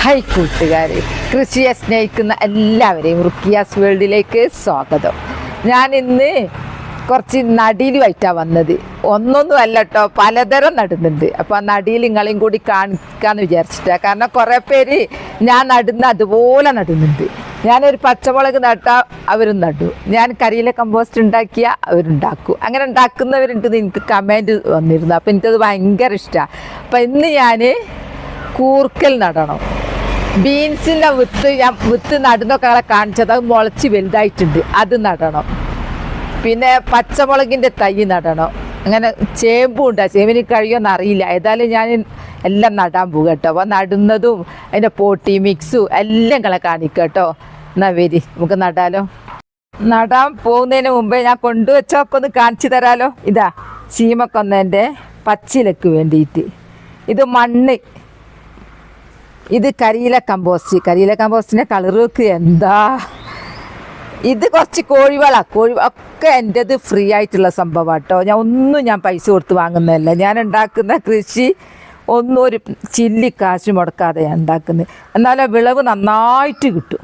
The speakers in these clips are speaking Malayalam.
ഹായ് കൂട്ടുകാരെ കൃഷിയെ സ്നേഹിക്കുന്ന എല്ലാവരെയും റുക്കിയാസ് വേൾഡിലേക്ക് സ്വാഗതം. ഞാൻ ഇന്ന് കുറച്ച് നടീലുമായിട്ടാണ് വന്നത്. ഒന്നൊന്നും അല്ല കേട്ടോ പലതരം നടുന്നുണ്ട്. അപ്പോൾ ആ നടീൽ നിങ്ങളെയും കൂടി കാണിക്കാന്ന് വിചാരിച്ചിട്ടാണ് കാരണം കുറേ പേര് ഞാൻ നടുന്ന അതുപോലെ നടുന്നുണ്ട്. ഞാനൊരു പച്ചമുളക് നട്ടാൽ അവരും നടു. ഞാൻ കരിയിലെ കമ്പോസ്റ്റ് ഉണ്ടാക്കിയ അവരുണ്ടാക്കും അങ്ങനെ ഉണ്ടാക്കുന്നവരുണ്ടെന്ന് എനിക്ക് കമന്റ് വന്നിരുന്നു. അപ്പോൾ എനിക്കത് ഭയങ്കര ഇഷ്ടമാണ് അപ്പം ഇന്ന് ഞാൻ കൂർക്കൽ നടണം. ബീൻസിന്റെ വിത്ത് ഞാൻ വിത്ത് നടുന്നൊക്കെ കാണിച്ചത്. അത് മുളച്ച് വലുതായിട്ടുണ്ട്. അത് നടണം. പിന്നെ പച്ചമുളകിന്റെ തൈ നടണം. അങ്ങനെ ചേമ്പും ഉണ്ട്. ചേമ്പിന് കഴിയുമെന്ന് അറിയില്ല. ഏതായാലും ഞാൻ എല്ലാം നടാൻ പോകും കേട്ടോ. അപ്പോൾ നടുന്നതും അതിന്റെ പോട്ടി മിക്സും എല്ലാം കളെ കാണിക്കട്ടോ കേട്ടോ. എന്നാ വരി. നമുക്ക് നടാലോ. നടാൻ പോകുന്നതിന് മുമ്പേ ഞാൻ കൊണ്ടുവച്ചൊക്കെ ഒന്ന് കാണിച്ചു തരാലോ. ഇതാ ചീമക്കൊന്നേന്റെ പച്ചിലക്ക് വേണ്ടിയിട്ട്. ഇത് മണ്ണ്. ഇത് കരിയില കമ്പോസ്റ്റ്. കരിയില കമ്പോസ്റ്റിന്റെ കളർ വെക്ക് എന്താ? ഇത് കുറച്ച് കോഴിവള. കോഴി ഒക്കെ എന്റെത് ഫ്രീ ആയിട്ടുള്ള സംഭവം കേട്ടോ ഞാൻ ഒന്നും ഞാൻ പൈസ കൊടുത്ത് വാങ്ങുന്നതല്ല. ഞാൻ ഉണ്ടാക്കുന്ന കൃഷി ഒന്നും ഒരു ചില്ലി കാശ് മുടക്കാതെ ഞാൻ ഉണ്ടാക്കുന്നത് എന്നാലും വിളവ് നന്നായിട്ട് കിട്ടും.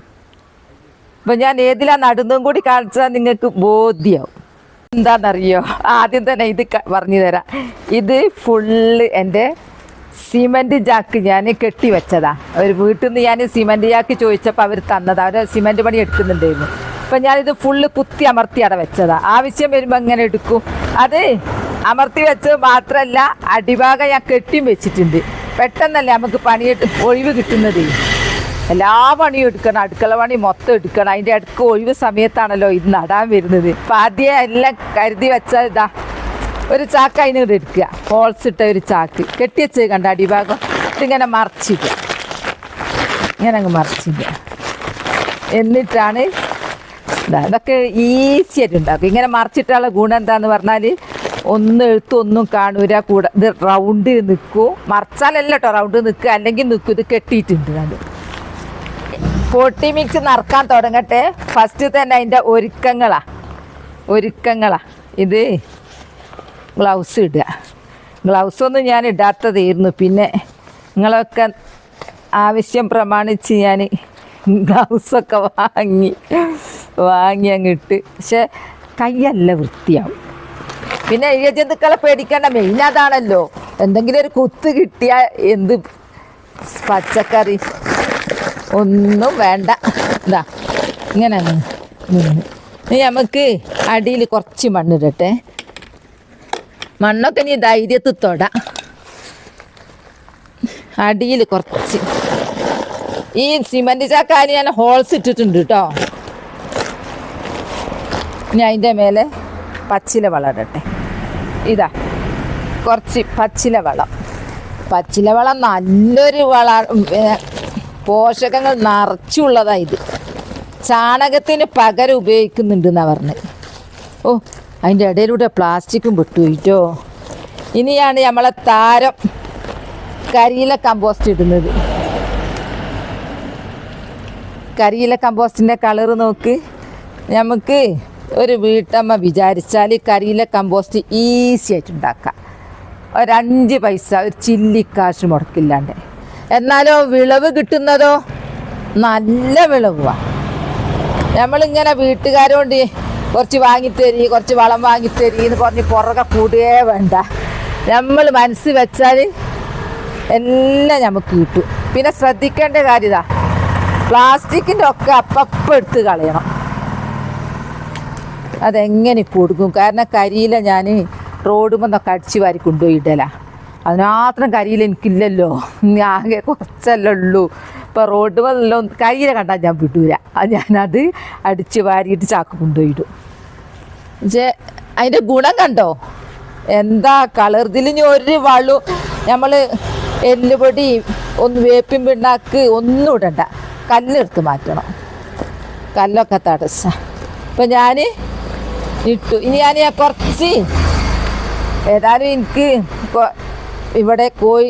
അപ്പം ഞാൻ ഏതിലാ നടുന്നതും കൂടി കാണിച്ചാൽ നിങ്ങൾക്ക് ബോധ്യമാവും എന്താണെന്നറിയോ ആദ്യം തന്നെ ഇത് പറഞ്ഞു തരാം ഇത് ഫുള്ള് എന്റെ സിമന്റ് ജാക്ക് ഞാൻ കെട്ടി വെച്ചതാ. അവർ വീട്ടിൽ നിന്ന് ഞാൻ സിമന്റ് ജാക്ക് ചോദിച്ചപ്പോൾ അവർ തന്നതാ. അവർ സിമന്റ് പണി എടുക്കുന്നുണ്ടായിരുന്നു. അപ്പം ഞാനിത് ഫുള്ള് കുത്തി അമർത്തി അവിടെ വെച്ചതാ. ആവശ്യം വരുമ്പോൾ എങ്ങനെ എടുക്കും? അത് അമർത്തി വെച്ചത് മാത്രമല്ല അടിഭാഗം ഞാൻ കെട്ടിയും വെച്ചിട്ടുണ്ട്. പെട്ടെന്നല്ലേ നമുക്ക് പണി ഒഴിവ് കിട്ടുന്നത്? എല്ലാ പണിയും എടുക്കണം. അടുക്കള പണി മൊത്തം എടുക്കണം. അതിന്റെ അടുക്ക് ഒഴിവ് സമയത്താണല്ലോ ഇത് നടാൻ വരുന്നത്. അപ്പം ആദ്യം എല്ലാം കരുതി വെച്ചാൽ ഇതാ ഒരു ചാക്ക് അതിന് കൂടെ എടുക്കുക. ഹോൾസ് ഇട്ട ഒരു ചാക്ക്. കെട്ടിയച്ച് കണ്ട? അടിഭാഗം. ഇതിങ്ങനെ മറച്ചിടുക. ഇങ്ങനെ അങ്ങ് മറച്ചിടുക. എന്നിട്ടാണ് അതൊക്കെ ഈസി ആയിട്ട് ഉണ്ടാക്കും ഇങ്ങനെ മറിച്ചിട്ടുള്ള ഗുണം എന്താന്ന് പറഞ്ഞാൽ ഒന്നും എഴുത്തൊന്നും കാണൂല. കൂടെ ഇത് റൗണ്ട് നിൽക്കും മറിച്ചാലല്ല കേട്ടോ റൗണ്ട് നിൽക്കുക അല്ലെങ്കിൽ നിൽക്കും ഇത് കെട്ടിയിട്ടുണ്ട് അത് പൊട്ടി മിക്സ് നറക്കാൻ തുടങ്ങട്ടെ. ഫസ്റ്റ് തന്നെ അതിന്റെ ഒരുക്കങ്ങളാണ് ഒരുക്കങ്ങളാണ് ഇത് ഗ്ലൗസ് ഇടുക. ഗ്ലൗസ് ഒന്നും ഞാൻ ഇടാത്തതായിരുന്നു പിന്നെ നിങ്ങളൊക്കെ ആവശ്യം പ്രമാണിച്ച് ഞാൻ ഗ്ലൗസൊക്കെ വാങ്ങി വാങ്ങി അങ്ങിട്ട് പക്ഷെ കൈയല്ല വൃത്തിയാവും. പിന്നെ ഇഴജന്തുക്കളെ പേടിക്കേണ്ട മെയിൻ അതാണല്ലോ. എന്തെങ്കിലും ഒരു കുത്ത് കിട്ടിയാൽ എന്ത് പച്ചക്കറി? ഒന്നും വേണ്ട. ഇതാ ഇങ്ങനെ നമുക്ക് അടിയിൽ കുറച്ച് മണ്ണിടട്ടെ. മണ്ണൊക്കെ നീ ധൈര്യത്തിൽ തൊട. അടിയിൽ കുറച്ച്. ഈ സിമന്റ് ചാക്കാരി ഞാൻ ഹോൾസ് ഇട്ടിട്ടുണ്ട് കേട്ടോ ഇനി അതിന്റെ മേലെ പച്ചില വളരട്ടെ ഇതാ കുറച്ച് പച്ചില വളം. പച്ചില വളം നല്ലൊരു വള പോഷകങ്ങൾ നിറച്ചുള്ളതാണ് ഇത്. ചാണകത്തിന് പകരം ഉപയോഗിക്കുന്നുണ്ടെന്നാണ് പറഞ്ഞത് ഓ അതിന്റെ ഇടയിലൂടെ പ്ലാസ്റ്റിക്കും വിട്ടുപോയിട്ടോ ഇനിയാണ് നമ്മളെ താരം കരിയില കമ്പോസ്റ്റ് ഇടുന്നത്. കരിയില കമ്പോസ്റ്റിന്റെ കളർ നോക്ക്. നമുക്ക് ഒരു വീട്ടമ്മ വിചാരിച്ചാൽ കരിയില കമ്പോസ്റ്റ് ഈസി ആയിട്ട് ഉണ്ടാക്കാം. ഒരഞ്ച് പൈസ ഒരു ചില്ലിക്കാശ് മുടക്കില്ലാണ്ട്. എന്നാലോ വിളവ് കിട്ടുന്നതോ? നല്ല വിളവാണ് നമ്മളിങ്ങനെ വീട്ടുകാരോണ്ട് കുറച്ച് വാങ്ങിത്തരി കുറച്ച് വളം വാങ്ങിത്തരി എന്ന് പറഞ്ഞ് പുറകെ കൂടുകയേ വേണ്ട. നമ്മൾ മനസ്സ് വെച്ചാൽ എല്ലാം നമുക്ക് കിട്ടും. പിന്നെ ശ്രദ്ധിക്കേണ്ട കാര്യം ഇതാ പ്ലാസ്റ്റിക്കിന്റെ ഒക്കെ അപ്പപ്പം എടുത്ത് കളയണം. അതെങ്ങനെ കൊടുക്കും കാരണം കരിയില ഞാൻ റോഡ് നിന്നൊക്കെ അടിച്ചു വാരി കൊണ്ടുപോയി ഇടല. അതിനാത്രം കരിയില എനിക്കില്ലല്ലോ. ആകെ കുറച്ചല്ലേ ഉള്ളൂ. ഇപ്പോൾ റോഡ് വന്നല്ലോ കരിയില കണ്ടാൽ ഞാൻ വിടൂല. അത് ഞാനത് അടിച്ചു വാരിയിട്ട് ചാക്ക് കൊണ്ടുപോയിടും പക്ഷേ അതിന്റെ ഗുണം കണ്ടോ? എന്താ കളർ? ഇതിൽ ഒരു വളു നമ്മൾ എല്ലുപൊടി ഒന്ന് വേപ്പിൻ പിണ്ണാക്ക് ഒന്നും ഇടണ്ട. കല്ലെടുത്ത് മാറ്റണം. കല്ലൊക്കെ തടസ്സ. അപ്പം ഞാൻ ഇട്ടു. ഇനി ഞാൻ കുറച്ച് ഏതായാലും എനിക്ക് ഇവിടെ കോഴി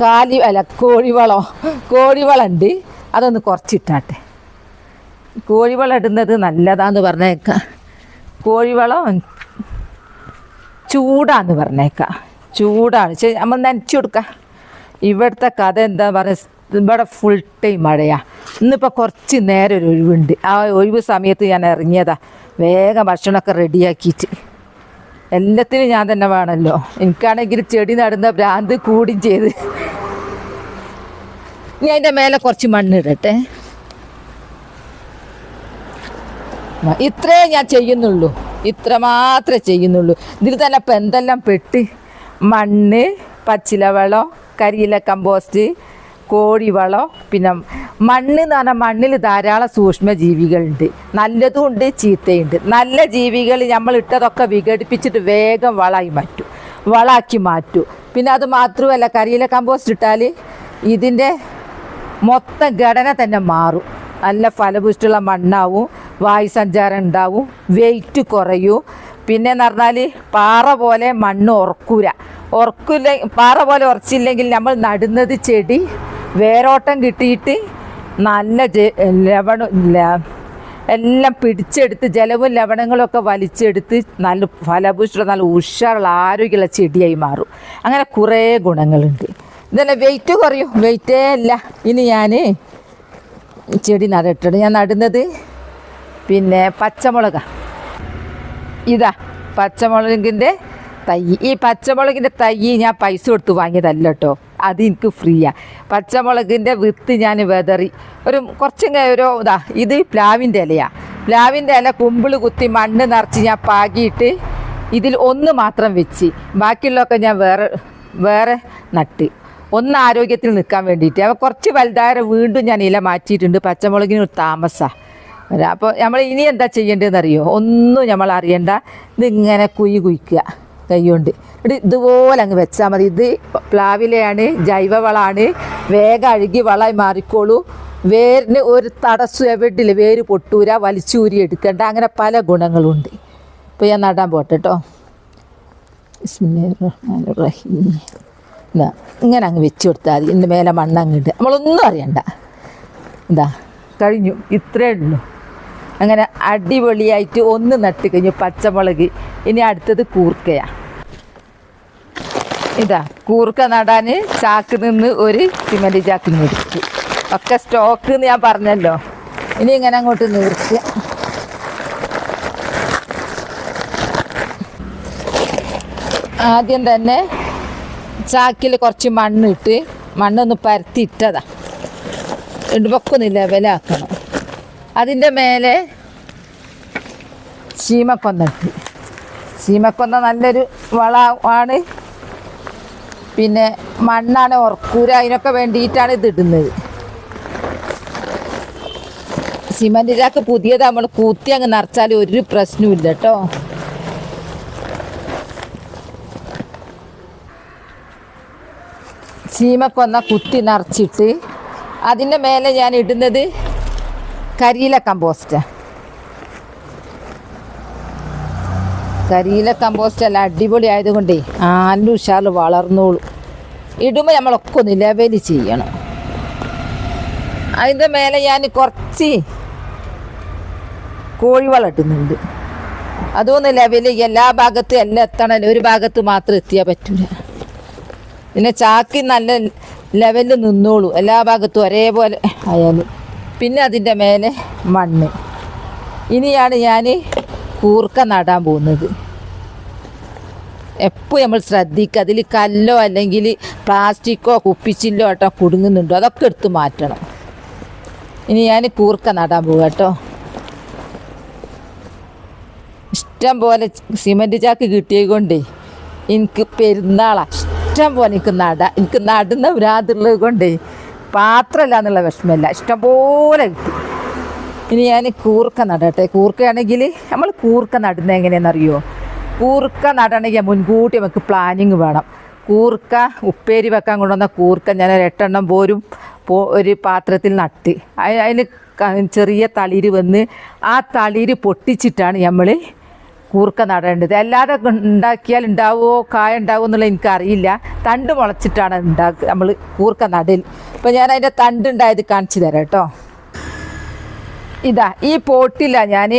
കാലി അല്ല കോഴിവളം ഉണ്ട്. അതൊന്ന് കുറച്ചിട്ടാട്ടെ. കോഴിവളം ഇടുന്നത് നല്ലതാന്ന് പറഞ്ഞേക്കാം. കോഴിവളം ചൂടാന്ന് പറഞ്ഞേക്കാം. ചൂടാണ്. ശരി നമ്മൾ നനച്ചു കൊടുക്കാം. ഇവിടുത്തെ കഥ എന്താ പറയുക ഇവിടെ ഫുൾ ടൈം മഴയാ. ഇന്നിപ്പോൾ കുറച്ച് നേരം ഒരു ഒഴിവുണ്ട്. ആ ഒഴിവ് സമയത്ത് ഞാൻ ഇറങ്ങിയതാ. വേഗം ഭക്ഷണമൊക്കെ റെഡിയാക്കിയിട്ട്. എല്ലാത്തിനും ഞാൻ തന്നെ വേണമല്ലോ എനിക്കാണെങ്കിൽ ചെടി നടുന്ന ഭ്രാന്ത് കൂടും ചെയ്ത്. ഇനി അതിന്റെ മേലെ കുറച്ച് മണ്ണിടട്ടെ ഇത്രേ ഞാൻ ചെയ്യുന്നുള്ളൂ. ഇത്ര മാത്രമേ ചെയ്യുന്നുള്ളൂ. ഇതിൽ തന്നെ ഇപ്പം എന്തെല്ലാം പെട്ട്? മണ്ണ് പച്ചില വെള്ളം കരിയില കമ്പോസ്റ്റ് കോഴിവളം പിന്നെ മണ്ണ് എന്ന് പറഞ്ഞാൽ മണ്ണിൽ ധാരാളം സൂക്ഷ്മ ജീവികളുണ്ട് നല്ലതും ഉണ്ട് ചീത്തയുണ്ട്. നല്ല ജീവികൾ നമ്മൾ ഇട്ടതൊക്കെ വിഘടിപ്പിച്ചിട്ട് വേഗം വളമായി മാറ്റും. വളാക്കി മാറ്റും. പിന്നെ അത് മാത്രമല്ല കരിയില കമ്പോസ്റ്റ് ഇട്ടാൽ ഇതിന്റെ മൊത്തം ഘടന തന്നെ മാറും. നല്ല ഫലപുഷ്ടിയുള്ള മണ്ണാവും വായുസഞ്ചാരം ഉണ്ടാവും വെയിറ്റ് കുറയും. പിന്നെ എന്ന് പറഞ്ഞാൽ പാറ പോലെ മണ്ണ് ഉറക്കൂല. ഉറക്കില്ല പാറ പോലെ ഉറച്ചില്ലെങ്കിൽ നമ്മൾ നടുന്നത് ചെടി വേരോട്ടം കിട്ടിയിട്ട് നല്ല ലവണം എല്ലാം പിടിച്ചെടുത്ത് ജലവും ലവണങ്ങളും ഒക്കെ വലിച്ചെടുത്ത് നല്ല ഫലഭൂഷ്ട നല്ല ഉഷാറുള്ള ആരോഗ്യമുള്ള ചെടിയായി മാറും. അങ്ങനെ കുറേ ഗുണങ്ങളുണ്ട്. ഇതന്നെ വെയിറ്റ് കുറയും. വെയിറ്റേ അല്ല. ഇനി ഞാൻ ചെടി നടട്ടുണ്ട് ഞാൻ നടുന്നത് പിന്നെ പച്ചമുളക്. ഇതാ പച്ചമുളകിന്റെ തൈ. ഈ പച്ചമുളകിന്റെ തൈ ഞാൻ പൈസ കൊടുത്ത് വാങ്ങിയതല്ല കേട്ടോ. അത് എനിക്ക് ഫ്രീയാണ് പച്ചമുളകിന്റെ വിത്ത് ഞാൻ വെതറി. ഒരു കുറച്ചും ഒരു ഇതാ ഇത് പ്ലാവിന്റെ ഇലയാണ് പ്ലാവിന്റെ ഇല കുമ്പിൾ കുത്തി മണ്ണ് നിറച്ച് ഞാൻ പാകിയിട്ട് ഇതിൽ ഒന്ന് മാത്രം വെച്ച്. ബാക്കിയുള്ളതൊക്കെ ഞാൻ വേറെ വേറെ നട്ട്. ഒന്ന് ആരോഗ്യത്തിൽ നിൽക്കാൻ വേണ്ടിയിട്ട്. അപ്പോൾ കുറച്ച് വലുതായ വീണ്ടും ഞാൻ ഇല മാറ്റിയിട്ടുണ്ട്. പച്ചമുളകിന് ഒരു താമസമാണ് അപ്പോൾ നമ്മൾ ഇനി എന്താ ചെയ്യേണ്ടതെന്ന് അറിയോ ഒന്നും നമ്മൾ അറിയണ്ട. ഇതിങ്ങനെ കുയി കുയിക്കുക കൈകൊണ്ട്. ഇത് ഇതുപോലെ അങ്ങ് വെച്ചാൽ മതി. ഇത് പ്ലാവിലയാണ് ജൈവവളമാണ് വേഗം അഴുകി വളമായി മാറിക്കോളൂ. വേരിന് ഒരു തടസ്സം എവിടെയില്ല. വേര് പൊട്ടൂര വലിച്ചൂരി എടുക്കേണ്ട. അങ്ങനെ പല ഗുണങ്ങളുണ്ട്. ഇപ്പോൾ ഞാൻ നടാൻ പോട്ടെ കേട്ടോ. ബിസ്മില്ലാഹിർറഹ്മാനിർറഹീം. ഇതാ ഇങ്ങനെ അങ്ങ് വെച്ച് കൊടുത്താൽ മതി. എന്റെ മേലെ മണ്ണങ്ങിട്ട് നമ്മളൊന്നും അറിയണ്ട. എന്താ കഴിഞ്ഞു. ഇത്രേ ഉള്ളൂ. അങ്ങനെ അടിപൊളിയായിട്ട് ഒന്ന് നട്ട് കഴിഞ്ഞു പച്ചമുളക്. ഇനി അടുത്തത് കൂർക്കയാ. ഇതാ കൂർക്ക നടാൻ ചാക്ക് നിന്ന് ഒരു സിമന്റ് ചാക്ക് നിർത്തി ഒക്കെ സ്റ്റോക്ക് എന്ന് ഞാൻ പറഞ്ഞല്ലോ. ഇനി ഇങ്ങനെ അങ്ങോട്ട് നിർത്തുക ആദ്യം തന്നെ ചാക്കിൽ കുറച്ച് മണ്ണിട്ട് മണ്ണൊന്ന് പരത്തിയിട്ടതാ. ഇടുമ്പൊക്കെ ഒന്ന് ലെവലാക്കണം. അതിന്റെ മേലെ ചീമക്കൊന്നിട്ട് ചീമക്കൊന്ന നല്ലൊരു വള ആണ്. പിന്നെ മണ്ണാണ് ഉറക്കൂര. അതിനൊക്കെ വേണ്ടിയിട്ടാണ് ഇത് ഇടുന്നത്. സിമന്റിലൊക്കെ പുതിയത് നമ്മൾ കൂത്തി അങ്ങ് നിറച്ചാൽ ഒരു പ്രശ്നവും കേട്ടോ. ചീമക്കൊന്ന കുത്തി നിറച്ചിട്ട് അതിന്റെ മേലെ ഞാൻ ഇടുന്നത് കരിയില കമ്പോസ്റ്റ് കരിയില കമ്പോസ്റ്റ് അല്ല അടിപൊളി ആയതുകൊണ്ടേ നല്ല ഉഷാറിൽ വളർന്നോളൂ. ഇടുമ്പോൾ നമ്മളൊക്കെ ഒന്ന് ലെവൽ ചെയ്യണം. അതിന്റെ മേലെ ഞാൻ കുറച്ച് കോഴിവളം ഇടുന്നുണ്ട്. അതൊന്ന് ലെവൽ എല്ലാ ഭാഗത്തും എല്ലാം എത്തണമല്ലോ ഒരു ഭാഗത്ത് മാത്രം എത്തിയാൽ പറ്റൂല. പിന്നെ ചാക്കി നല്ല ലെവലിൽ നിന്നോളൂ. എല്ലാ ഭാഗത്തും ഒരേപോലെ ആയാലും. പിന്നെ അതിന്റെ മേലെ മണ്ണ്. ഇനിയാണ് ഞാൻ കൂർക്ക നടാൻ പോകുന്നത്. എപ്പോൾ നമ്മൾ ശ്രദ്ധിക്കുക അതിൽ കല്ലോ അല്ലെങ്കിൽ പ്ലാസ്റ്റിക്കോ കുപ്പിച്ചില്ലോ കേട്ടോ കുടുങ്ങുന്നുണ്ടോ അതൊക്കെ എടുത്ത് മാറ്റണം. ഇനി ഞാൻ കൂർക്ക നടാൻ പോകുക കേട്ടോ. ഇഷ്ടം പോലെ സിമന്റ് ചാക്ക് കിട്ടിയത് കൊണ്ടേ എനിക്ക് പെരുന്നാളാണ് ഇഷ്ടം പോലെ എനിക്ക് നട. എനിക്ക് നടുന്ന ഒരാതുള്ളത് കൊണ്ടേ പാത്രമില്ല എന്നുള്ള വിഷമമില്ല. ഇഷ്ടംപോലെ കിട്ടി. ഇനി ഞാൻ കൂർക്ക നടട്ടെ. കൂർക്കയാണെങ്കിൽ നമ്മൾ കൂർക്ക നടുന്നത് എങ്ങനെയാണെന്നറിയോ? കൂർക്ക നടണമെങ്കിൽ മുൻകൂട്ടി നമുക്ക് പ്ലാനിങ് വേണം. കൂർക്ക ഉപ്പേരി വെക്കാൻ കൊണ്ടുവന്ന കൂർക്ക ഞാൻ എട്ടെണ്ണം പോരും. പോ ഒരു പാത്രത്തിൽ നട്ട്. അതിന് ചെറിയ തളിര് വന്ന് ആ തളിര് പൊട്ടിച്ചിട്ടാണ് നമ്മൾ കൂർക്ക നടേണ്ടത്. അല്ലാതെ ഉണ്ടാക്കിയാൽ ഉണ്ടാവുമോ കായ ഉണ്ടാവുമോ എന്നുള്ളത് എനിക്കറിയില്ല. തണ്ട് മുളച്ചിട്ടാണ് ഉണ്ടാക്കുക നമ്മൾ കൂർക്ക നടൽ. ഇപ്പം ഞാൻ അതിന്റെ തണ്ട് ഉണ്ടായത് കാണിച്ചു തരാം കേട്ടോ. ഇതാ ഈ പോട്ടില്ല ഞാൻ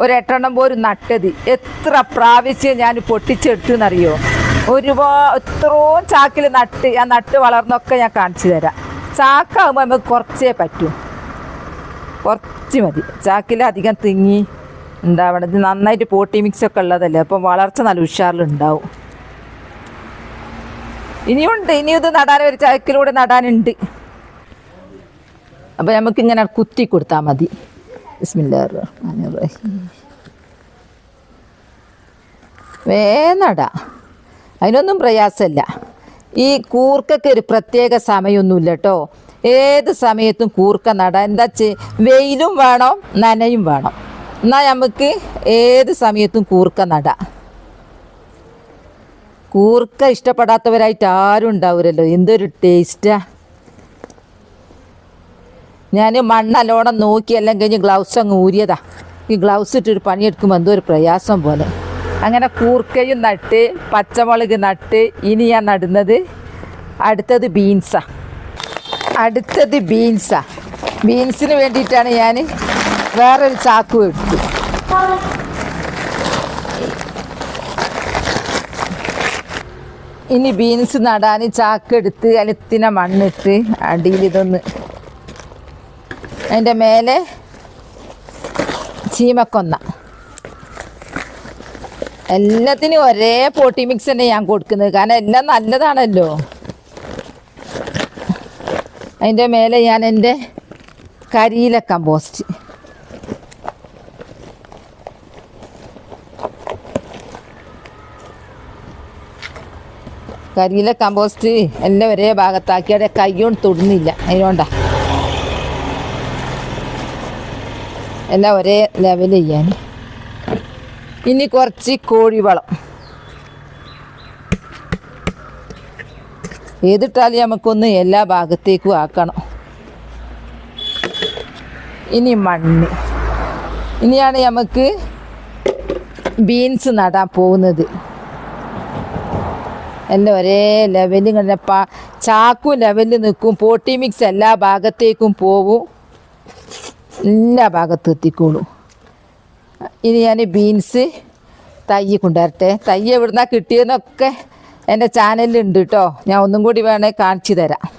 ഒരു എട്ടെണ്ണം പോലും നട്ടത്. എത്ര പ്രാവശ്യം ഞാൻ പൊട്ടിച്ചെടുത്തു എന്നറിയോ ഒരുപാട് എത്രയോ ചാക്കിൽ നട്ട് ആ നട്ട് വളർന്നൊക്കെ ഞാൻ കാണിച്ചു തരാം. ചാക്കാകുമ്പോൾ നമുക്ക് കുറച്ചേ പറ്റൂ. കുറച്ച് മതി. ചാക്കിൽ അധികം തിങ്ങി ഉണ്ടാവണം ഇത് നന്നായിട്ട് പോട്ടി മിക്സ് ഒക്കെ ഉള്ളതല്ലേ? അപ്പം വളർച്ച നല്ല ഉഷാറിലുണ്ടാവും. ഇനിയുണ്ട്. ഇനിയും ഇത് നടാൻ ഒരു ചാക്കിലൂടെ നടാനുണ്ട്. അപ്പം നമുക്ക് ഇങ്ങനെ കുത്തി കൊടുത്താൽ മതി. വേനട. അതിനൊന്നും പ്രയാസമില്ല ഈ കൂർക്കൊക്കെ ഒരു പ്രത്യേക സമയമൊന്നുമില്ല കേട്ടോ ഏത് സമയത്തും കൂർക്ക നട എന്താ വെയിലും വേണം നനയും വേണം. എന്നാൽ നമുക്ക് ഏത് സമയത്തും കൂർക്ക നടാം. കൂർക്ക ഇഷ്ടപ്പെടാത്തവരായിട്ട് ആരും ഉണ്ടാവില്ലല്ലോ എന്തൊരു ടേസ്റ്റാ ഞാൻ മണ്ണല്ലോണം നോക്കി എല്ലാം കഴിഞ്ഞ് ഗ്ലൗസ് അങ്ങ് ഊരിയതാ. ഈ ഗ്ലൗസ് ഇട്ടൊരു പണിയെടുക്കുമ്പോൾ എന്തോ ഒരു പ്രയാസം പോലെ. അങ്ങനെ കൂർക്കയും നട്ട് പച്ചമുളക് നട്ട് ഇനി ഞാൻ നടുന്നത് അടുത്തത് ബീൻസാ അടുത്തത് ബീൻസാ ബീൻസിന് വേണ്ടിയിട്ടാണ് ഞാൻ വേറൊരു ചാക്കു എടുത്തു ഇനി ബീൻസ് നടാൻ ചാക്കെടുത്ത് അലത്തിന മണ്ണിട്ട് അടിയിൽ ഇതൊന്ന്. അതിന്റെ മേലെ ചീമക്കൊന്ന. എല്ലാത്തിനും ഒരേ പോട്ടി മിക്സ് തന്നെ ഞാൻ കൊടുക്കുന്നത്. കാരണം എല്ലാം നല്ലതാണല്ലോ. അതിന്റെ മേലെ ഞാൻ എന്റെ കരിയില കമ്പോസ്റ്റ് കരിയില കമ്പോസ്റ്റ് എല്ലാം ഒരേ ഭാഗത്താക്കിയാടെ കൈകൊണ്ട് തൊടുന്നില്ല. അതിനോണ്ടാ. എല്ലാം ഒരേ ലെവൽ ചെയ്യാൻ. ഇനി കുറച്ച് കോഴിവളം. ഏതിട്ടാലും നമുക്കൊന്ന് എല്ലാ ഭാഗത്തേക്കും ആക്കണം. ഇനി മണ്ണ്. ഇനിയാണ് നമുക്ക് ബീൻസ് നടാൻ പോകുന്നത്. എല്ലാം ഒരേ ലെവലിൽ ഇങ്ങനെ ചാക്കും ലെവലിൽ നിൽക്കും. പോട്ടി മിക്സ് എല്ലാ ഭാഗത്തേക്കും പോവും. എല്ലാ ഭാഗത്തും എത്തിക്കോളൂ. ഇനി ഞാൻ ബീൻസ് തൈ കൊണ്ടുവരട്ടെ. തൈ എവിടുന്നാ കിട്ടിയെന്നൊക്കെ എന്റെ ചാനലിലുണ്ട് കേട്ടോ ഞാൻ ഒന്നും കൂടി വേണേൽ കാണിച്ചു തരാം.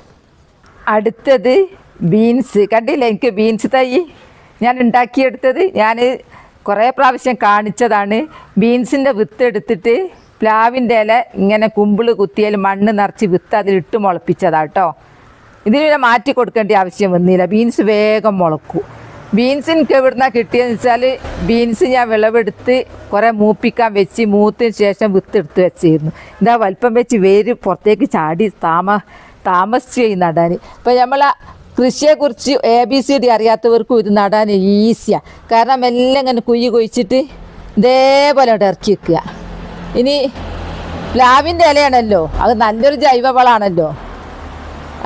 അടുത്തത് ബീൻസ് കണ്ടില്ല എനിക്ക് ബീൻസ് തൈ? ഞാൻ ഉണ്ടാക്കിയെടുത്തത്. ഞാൻ കുറേ പ്രാവശ്യം കാണിച്ചതാണ്. ബീൻസിന്റെ വിത്ത് എടുത്തിട്ട് പ്ലാവിന്റെ ഇല ഇങ്ങനെ കുമ്പിൾ കുത്തിയാൽ മണ്ണ് നിറച്ച് വിത്ത് അതിലിട്ട് മുളപ്പിച്ചതാണ് കേട്ടോ ഇതിന് പിന്നെ മാറ്റി കൊടുക്കേണ്ട ആവശ്യം വന്നില്ല. ബീൻസ് വേഗം മുളക്കും. ബീൻസ് എനിക്ക് എവിടുന്ന കിട്ടിയെന്ന് വെച്ചാൽ ബീൻസ് ഞാൻ വിളവെടുത്ത് കുറേ മൂപ്പിക്കാൻ വെച്ച് മൂത്തിന് ശേഷം വിത്തെടുത്ത് വെച്ചിരുന്നു. എന്താ വലിപ്പം വെച്ച് വേര് പുറത്തേക്ക് ചാടി താമ താമസിച്ച് ചെയ്യും നടാൻ ഇപ്പം നമ്മൾ കൃഷിയെക്കുറിച്ച് എ ബി സി ഡി അറിയാത്തവർക്കും ഇത് നടാൻ ഈസിയാണ് കാരണം എല്ലാം ഇങ്ങനെ കുഴി കുഴിച്ചിട്ട് ഇതേപോലെ ഇറക്കി വെക്കുക. ഇനി പ്ലാവിന്റെ ഇലയാണല്ലോ. അത് നല്ലൊരു ജൈവവളമാണല്ലോ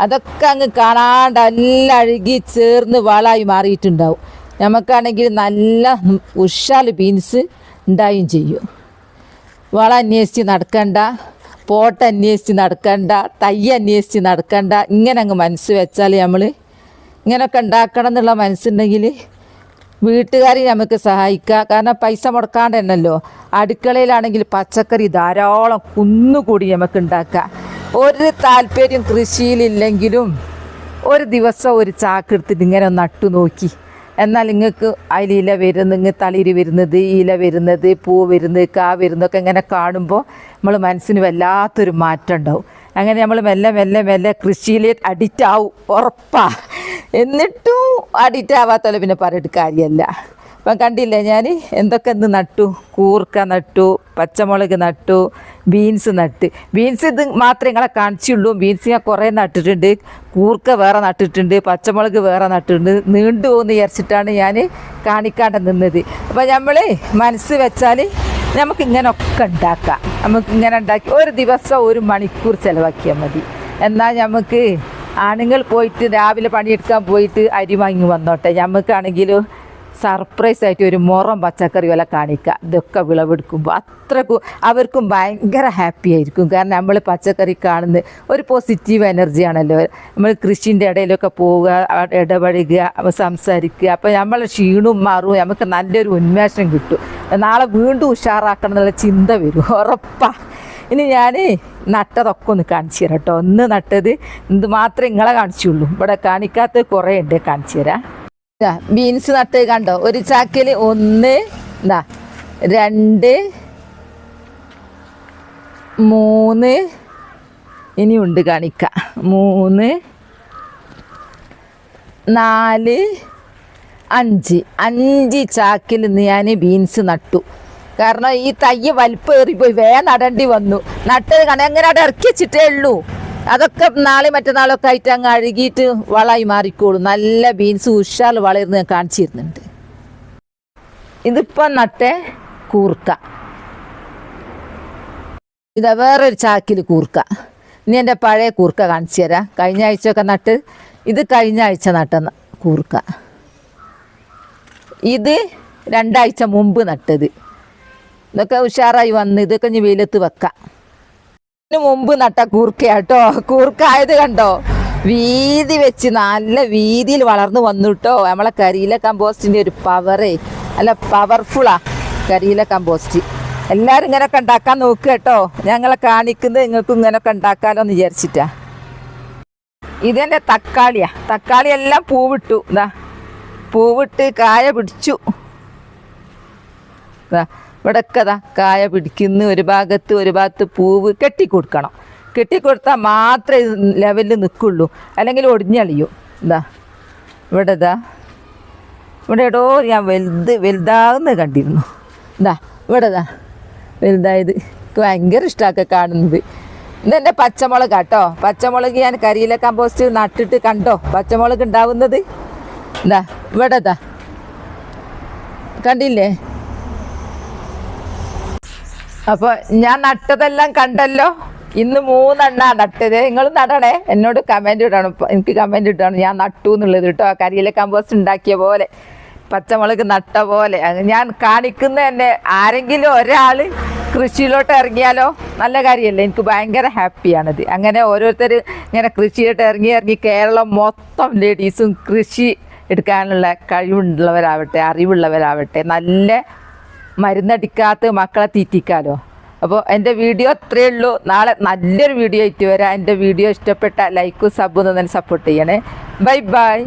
അതൊക്കെ അങ്ങ് കാണാണ്ട് എല്ലാം അഴുകി ചേർന്ന് വളമായി മാറിയിട്ടുണ്ടാവും. നമുക്കാണെങ്കിൽ നല്ല ഉഷാൽ ബീൻസ് ഉണ്ടായും ചെയ്യും. വള അന്വേഷിച്ച് നടക്കണ്ട പോട്ട് അന്വേഷിച്ച് നടക്കണ്ട തൈ അന്വേഷിച്ച് നടക്കണ്ട. ഇങ്ങനെ അങ്ങ് മനസ്സ് വെച്ചാൽ നമ്മൾ ഇങ്ങനെയൊക്കെ ഉണ്ടാക്കണം എന്നുള്ള മനസ്സുണ്ടെങ്കിൽ വീട്ടുകാരെ നമുക്ക് സഹായിക്കാം. കാരണം പൈസ മുടക്കാണ്ട് തന്നെയല്ലോ അടുക്കളയിലാണെങ്കിൽ പച്ചക്കറി ധാരാളം കുന്നുകൂടി നമുക്ക് ഉണ്ടാക്കാം ഒരു താല്പര്യം കൃഷിയിലില്ലെങ്കിലും ഒരു ദിവസം ഒരു ചാക്കെടുത്തിട്ട് ഇങ്ങനെ നട്ടു നോക്കി. എന്നാൽ നിങ്ങൾക്ക് അതിൽ ഇല വരുന്നത് ഇങ്ങ് തളിര് വരുന്നത് ഇല വരുന്നത് പൂ വരുന്നത് കാ വരുന്നതൊക്കെ ഇങ്ങനെ കാണുമ്പോൾ നമ്മൾ മനസ്സിന് വല്ലാത്തൊരു മാറ്റം ഉണ്ടാവും. അങ്ങനെ നമ്മൾ മെല്ലെ മെല്ലെ മെല്ലെ കൃഷിയിൽ അഡിക്റ്റ് ആവും ഉറപ്പാ. എന്നിട്ടും അഡിക്റ്റ് ആവാത്തല്ലോ പിന്നെ പറഞ്ഞിട്ട് കാര്യമല്ല അപ്പം കണ്ടില്ലേ ഞാൻ എന്തൊക്കെ ഇന്ന് നട്ടു? കൂർക്ക നട്ടു പച്ചമുളക് നട്ടു ബീൻസ് നട്ട്. ബീൻസ് ഇത് മാത്രമേ നിങ്ങളെ കാണിച്ചുള്ളൂ. ബീൻസ് ഞാൻ കുറേ നട്ടിട്ടുണ്ട്. കൂർക്ക വേറെ നട്ടിട്ടുണ്ട് പച്ചമുളക് വേറെ നട്ടിട്ടുണ്ട്. നീണ്ടു പോകുന്ന വിചാരിച്ചിട്ടാണ് ഞാൻ കാണിക്കാണ്ട് നിന്നത്. അപ്പോൾ നമ്മൾ മനസ്സ് വെച്ചാൽ നമുക്ക് ഇങ്ങനെയൊക്കെ ഉണ്ടാക്കാം നമുക്ക് ഇങ്ങനെ ഉണ്ടാക്കി ഒരു ദിവസം ഒരു മണിക്കൂർ ചിലവാക്കിയാൽ മതി. എന്നാൽ നമുക്ക് ആണുങ്ങൾ പോയിട്ട് രാവിലെ പണിയെടുക്കാൻ പോയിട്ട് അരി വാങ്ങി വന്നോട്ടെ. നമുക്കാണെങ്കിൽ സർപ്രൈസ് ആയിട്ട് ഒരു മുറം പച്ചക്കറി വില കാണിക്കുക ഇതൊക്കെ വിളവെടുക്കുമ്പോൾ അത്രക്കും അവർക്കും ഭയങ്കര ഹാപ്പി ആയിരിക്കും. കാരണം നമ്മൾ പച്ചക്കറി കാണുന്ന ഒരു പോസിറ്റീവ് എനർജിയാണല്ലോ നമ്മൾ കൃഷിന്റെ ഇടയിലൊക്കെ പോവുക ഇടപഴകുക സംസാരിക്കുക. അപ്പോൾ നമ്മളെ ക്ഷീണവും മാറും. നമുക്ക് നല്ലൊരു ഉന്മേഷം കിട്ടും. നാളെ വീണ്ടും ഉഷാറാക്കണം എന്നുള്ള ചിന്ത വരും. ഉറപ്പാ. ഇനി ഞാൻ നട്ടതൊക്കെ ഒന്ന് കാണിച്ചു തരാം കേട്ടോ. ഒന്ന് നട്ടത് ഇത് മാത്രമേ നിങ്ങളെ കാണിച്ചുള്ളൂ. ഇവിടെ കാണിക്കാത്ത കുറേ ഉണ്ട്. കാണിച്ചു തരാം. ബീൻസ് നട്ട് കണ്ടോ? ഒരു ചാക്കിൽ ഒന്ന് എന്താ രണ്ട് മൂന്ന് ഇനിയുണ്ട് കാണിക്കാം. മൂന്ന് നാല് അഞ്ച്. അഞ്ച് ചാക്കിൽ ഞാൻ ബീൻസ് നട്ടു. കാരണം ഈ തയ്യ് വലിപ്പം ഏറിപ്പോയി. വേ നടേണ്ടി വന്നു. നട്ടത് കണ എങ്ങനെ അവിടെ ഇറക്കി വെച്ചിട്ടേ ഉള്ളൂ. അതൊക്കെ നാളെ മറ്റന്നാളൊക്കെ ആയിട്ട് അങ്ങ് അഴുകിയിട്ട് വളമായി മാറിക്കോളും. നല്ല ബീൻസ് ഉഷാൽ വളർന്ന് ഞാൻ കാണിച്ചിരുന്നുണ്ട്. ഇതിപ്പം നട്ടേ കൂർക്ക. ഇതാ വേറൊരു ചാക്കിൽ കൂർക്ക. ഇനി എന്റെ പഴയ കൂർക്ക കാണിച്ചു തരാം. കഴിഞ്ഞ ആഴ്ചയൊക്കെ നട്ട്. ഇത് കഴിഞ്ഞ ആഴ്ച നട്ട കൂർക്ക. ഇത് രണ്ടാഴ്ച മുമ്പ് നട്ടത്. ഇതൊക്കെ ഉഷാറായി വന്ന് ഇതൊക്കെ ഇനി വെയിലത്ത് വെക്കാം. ഇതിന് മുമ്പ് നട്ട കൂർക്കയാട്ടോ. കൂർക്കായത് കണ്ടോ? വീതി വെച്ച് നല്ല വീതിയിൽ വളർന്നു വന്നു കേട്ടോ നമ്മളെ കരിയില കമ്പോസ്റ്റിന്റെ ഒരു പവറേ അല്ല പവർഫുള്ളാ കരിയില കമ്പോസ്റ്റ്. എല്ലാവരും ഇങ്ങനെയൊക്കെ ഉണ്ടാക്കാൻ നോക്കുക കേട്ടോ. ഞങ്ങളെ കാണിക്കുന്നത് നിങ്ങൾക്കും ഇങ്ങനെയൊക്കെ ഉണ്ടാക്കാലോ എന്ന് വിചാരിച്ചിട്ടാ. ഇതെന്റെ തക്കാളിയാ. തക്കാളി എല്ലാം പൂവിട്ടു. ഇതാ. പൂവിട്ട് കായ പിടിച്ചു. ദാ ഇവിടെയൊക്കെ കായ പിടിക്കുന്ന. ഒരു ഭാഗത്ത് ഒരു ഭാഗത്ത് പൂവ് കെട്ടിക്കൊടുക്കണം. കെട്ടിക്കൊടുത്താൽ മാത്രമേ ലെവലിൽ നിൽക്കുള്ളൂ അല്ലെങ്കിൽ ഒടിഞ്ഞളിയും. ഇതാ ഇവിടെ ഇതാ ഇവിടെ എടോ ഞാൻ വലുത് വലുതാകുന്നത് കണ്ടിരുന്നു. ഇതാ ഇവിടെ ഇതാ വലുതായത് എനിക്ക് ഭയങ്കര ഇഷ്ടമൊക്കെ കാണുന്നത്. ഇതെന്റെ പച്ചമുളക് കേട്ടോ പച്ചമുളക് ഞാൻ കരിയില കമ്പോസ്റ്റ് നട്ടിട്ട് കണ്ടോ? പച്ചമുളക് ഉണ്ടാവുന്നത്? ഇതാ ഇവിടെ ഇതാ കണ്ടില്ലേ? അപ്പോൾ ഞാൻ നട്ടതെല്ലാം കണ്ടല്ലോ. ഇന്ന് മൂന്നെണ്ണ നട്ടത്. നിങ്ങൾ നടണേ. എന്നോട് കമന്റ് ഇടണം. എനിക്ക് കമന്റ് ഇടണം. ഞാൻ നട്ടു എന്നുള്ളത് കേട്ടോ. കരിയിലെ കമ്പോസ്റ്റ് ഉണ്ടാക്കിയ പോലെ. പച്ചമുളക് നട്ട പോലെ. ഞാൻ കാണിക്കുന്ന തന്നെ ആരെങ്കിലും ഒരാൾ കൃഷിയിലോട്ട് ഇറങ്ങിയാലോ? നല്ല കാര്യമല്ലേ എനിക്ക് ഭയങ്കര ഹാപ്പിയാണിത്. അങ്ങനെ ഓരോരുത്തർ ഇങ്ങനെ കൃഷിയിലോട്ട് ഇറങ്ങി ഇറങ്ങി കേരളം മൊത്തം ലേഡീസും കൃഷി എടുക്കാനുള്ള കഴിവുള്ളവരാവട്ടെ അറിവുള്ളവരാവട്ടെ നല്ല മരുന്നടിക്കാത്ത മക്കളെ തീറ്റിക്കാലോ. അപ്പോൾ എന്റെ വീഡിയോ അത്രയേ ഉള്ളൂ. നാളെ നല്ലൊരു വീഡിയോ ആയിട്ട് വരാം. എന്റെ വീഡിയോ ഇഷ്ടപ്പെട്ട ലൈക്കും സബും തന്നെ സപ്പോർട്ട് ചെയ്യണേ. Bye bye.